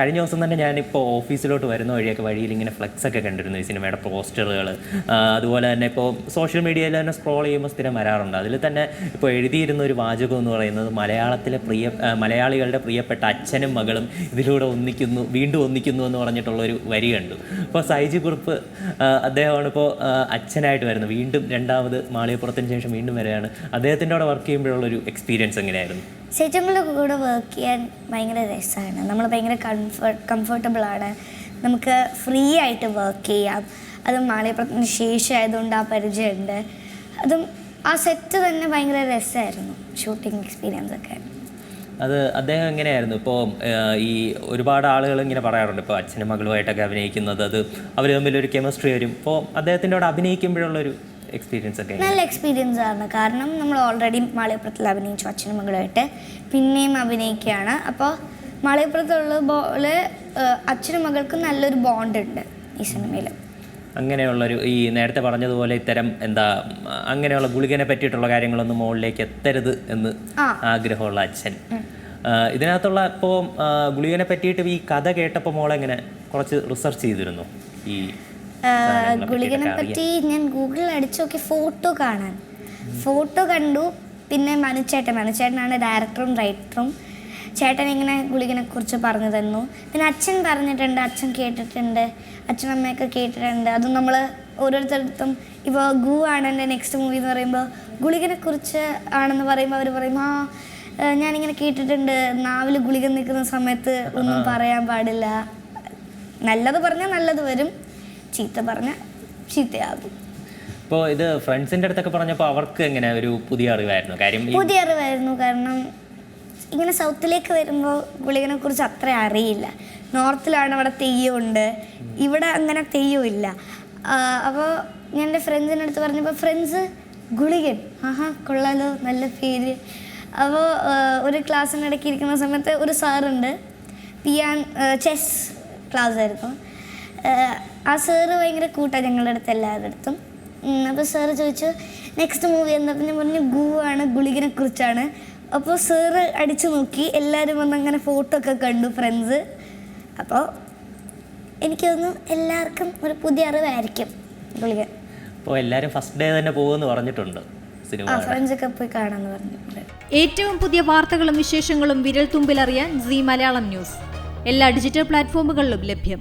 കഴിഞ്ഞ ദിവസം തന്നെ ഞാനിപ്പോൾ ഓഫീസിലോട്ട് വരുന്ന വഴിയൊക്കെ വഴിയിൽ ഇങ്ങനെ ഫ്ലെക്സ് ഒക്കെ കണ്ടിരുന്നു ഈ സിനിമയുടെ പോസ്റ്ററുകൾ അതുപോലെ തന്നെ ഇപ്പോൾ സോഷ്യൽ മീഡിയയിൽ തന്നെ സ്ക്രോൾ ചെയ്യുമ്പോൾ സ്ഥിരം വരാറുണ്ട്. അതിൽ തന്നെ ഇപ്പോൾ എഴുതിയിരുന്ന ഒരു വാചകം എന്ന് പറയുന്നത് മലയാളത്തിലെ പ്രിയ മലയാളികളുടെ പ്രിയപ്പെട്ട അച്ഛനും മകളും ഇതിലൂടെ ഒന്നിക്കുന്നു വീണ്ടും ഒന്നിക്കുന്നു എന്ന് പറഞ്ഞിട്ടുള്ളൊരു വരി കണ്ടു. അപ്പോൾ സൈജി കുറിപ്പ് അദ്ദേഹമാണ് ഇപ്പോൾ അച്ഛനായിട്ട് വരുന്നത്. വീണ്ടും രണ്ടാമത് മാളികപ്പുറത്തിന് ശേഷം വീണ്ടും വരികയാണ്. അദ്ദേഹത്തിന്റെ അവിടെ വർക്ക് ചെയ്യുമ്പോഴുള്ളൊരു എക്സ്പീരിയൻസ് എങ്ങനെയായിരുന്നു? ചേച്ചങ്ങളുടെ കൂടെ വർക്ക് ചെയ്യാൻ ഭയങ്കര രസമാണ് നമ്മൾ ഭയങ്കര കംഫർട്ട് കംഫർട്ടബിൾ ആണ്. നമുക്ക് ഫ്രീ ആയിട്ട് വർക്ക് ചെയ്യാം. അതും മാളിയപ്പുറത്തിന് ശേഷം ആയതുകൊണ്ട് ആ പരിചയമുണ്ട് അതും ആ സെറ്റ് തന്നെ ഭയങ്കര രസമായിരുന്നു ഷൂട്ടിംഗ് എക്സ്പീരിയൻസ് ഒക്കെ. അത് അദ്ദേഹം എങ്ങനെയായിരുന്നു? ഇപ്പോൾ ഈ ഒരുപാട് ആളുകൾ ഇങ്ങനെ പറയാറുണ്ട്. ഇപ്പോൾ അച്ഛനും മകളുമായിട്ടൊക്കെ അഭിനയിക്കുന്നത് അത് അവർ തമ്മിലൊരു കെമിസ്ട്രി വരും. ഇപ്പോൾ അദ്ദേഹത്തിന്റെ അവിടെ അഭിനയിക്കുമ്പോഴുള്ളൊരു എക്സ്പീരിയൻസ് ഒക്കെ നല്ല എക്സ്പീരിയൻസ് ആണ്. കാരണം നമ്മൾ ഓൾറെഡി മാളികപ്പുറത്തിൽ അഭിനയിച്ചു അച്ഛനും മകളുമായിട്ട് പിന്നെയും അഭിനയിക്കുകയാണ്. അപ്പോൾ മാളികപ്പുറത്തുള്ള പോലെ അച്ഛനും മകൾക്കും നല്ലൊരു ബോണ്ട് ഉണ്ട് ഈ സിനിമയിൽ അങ്ങനെയുള്ളൊരു ഈ നേരത്തെ പറഞ്ഞതുപോലെ ഇത്തരം എന്താ അങ്ങനെയുള്ള ഗുളികനെ പറ്റിയിട്ടുള്ള കാര്യങ്ങളൊന്നും മുകളിലേക്ക് എത്തരുത് എന്ന്. ആഗ്രഹമുള്ള അച്ഛൻ. ഇതിനകത്തുള്ള ഇപ്പോൾ ഗുളികനെ പറ്റിയിട്ട് ഈ കഥ കേട്ടപ്പോൾ മോളെങ്ങനെ കുറച്ച് റിസർച്ച് ചെയ്തിരുന്നു? ഈ ഗുളികനെ പറ്റി ഞാൻ ഗൂഗിളിൽ അടിച്ചു നോക്കി ഫോട്ടോ കാണാൻ. ഫോട്ടോ കണ്ടു പിന്നെ മനുച്ചേട്ടൻ മനുച്ചേട്ടനാണ് ഡയറക്ടറും റൈറ്ററും ചേട്ടൻ ഇങ്ങനെ ഗുളികനെ കുറിച്ച് പറഞ്ഞു തന്നു. പിന്നെ അച്ഛൻ പറഞ്ഞിട്ടുണ്ട് അച്ഛൻ കേട്ടിട്ടുണ്ട് അച്ഛനമ്മയൊക്കെ കേട്ടിട്ടുണ്ട്. അതും നമ്മൾ ഓരോരുത്തരടുത്തും ഇപ്പോൾ ഗു ആണ് എന്റെ നെക്സ്റ്റ് മൂവി എന്ന് പറയുമ്പോൾ ഗുളികനെ കുറിച്ച് ആണെന്ന് പറയുമ്പോൾ അവർ പറയും ആ ഞാനിങ്ങനെ കേട്ടിട്ടുണ്ട്. നാവിൽ ഗുളിക നിൽക്കുന്ന സമയത്ത് ഒന്നും പറയാൻ പാടില്ല. നല്ലത് പറഞ്ഞാൽ നല്ലത് വരും. ചീത്ത പറഞ്ഞ ചീത്തയാകും. ഇപ്പോൾ ഇത് ഫ്രണ്ട്സിന്റെ അടുത്തൊക്കെ പറഞ്ഞപ്പോൾ അവർക്ക് എങ്ങനെ ഒരു പുതിയ അറിവായിരുന്നു? കാര്യം പുതിയ അറിവായിരുന്നു. കാരണം ഇങ്ങനെ സൗത്തിലേക്ക് വരുമ്പോൾ ഗുളികനെ കുറിച്ച് അത്ര അറിയില്ല. നോർത്തിലാണ് അവിടെ തെയ്യമുണ്ട് ഇവിടെ അങ്ങനെ തെയ്യമില്ല. അപ്പോൾ ഞാൻ എന്റെ ഫ്രണ്ട്സിന്റെ അടുത്ത് പറഞ്ഞപ്പോൾ ഫ്രണ്ട്സ് ഗുളികൻ. ആഹാ കൊള്ളാലോ നല്ല പേര്. അപ്പോൾ ഒരു ക്ലാസ്സിനിടയ്ക്ക് ഇരിക്കുന്ന സമയത്ത് ഒരു സാറുണ്ട്. പിയാൻ ചെസ് ക്ലാസ് ആയിരുന്നു ആ സാറ് ഭയങ്കര കൂട്ടാണ് ഞങ്ങളുടെ അടുത്ത് എല്ലാവരുടെ അടുത്തും. അപ്പോൾ സാറ് ചോദിച്ചു നെക്സ്റ്റ് മൂവി എന്നപ്പോൾ ഞാൻ പറഞ്ഞു ഗു ആണ് ഗുളികനെ കുറിച്ചാണ്. അപ്പോൾ സാറ് അടിച്ചു നോക്കി എല്ലാവരും വന്ന് അങ്ങനെ ഫോട്ടോ ഒക്കെ കണ്ടു ഫ്രണ്ട്സ് അപ്പോൾ എനിക്ക് തോന്നുന്നു എല്ലാവർക്കും ഒരു പുതിയ അറിവായിരിക്കും ഗുളിക അപ്പോൾ എല്ലാവരും ഫസ്റ്റ് ഡേ തന്നെ പോകുമെന്ന് പറഞ്ഞിട്ടുണ്ട് സിനിമ ആ ഫ്രണ്ട്സൊക്കെ പോയി കാണാമെന്ന് പറഞ്ഞു ഏറ്റവും പുതിയ വാർത്തകളും വിശേഷങ്ങളും വിരൽ തുമ്പിലറിയാൻ സി മലയാളം ന്യൂസ്. എല്ലാ ഡിജിറ്റൽ പ്ലാറ്റ്ഫോമുകളിലും ലഭ്യം.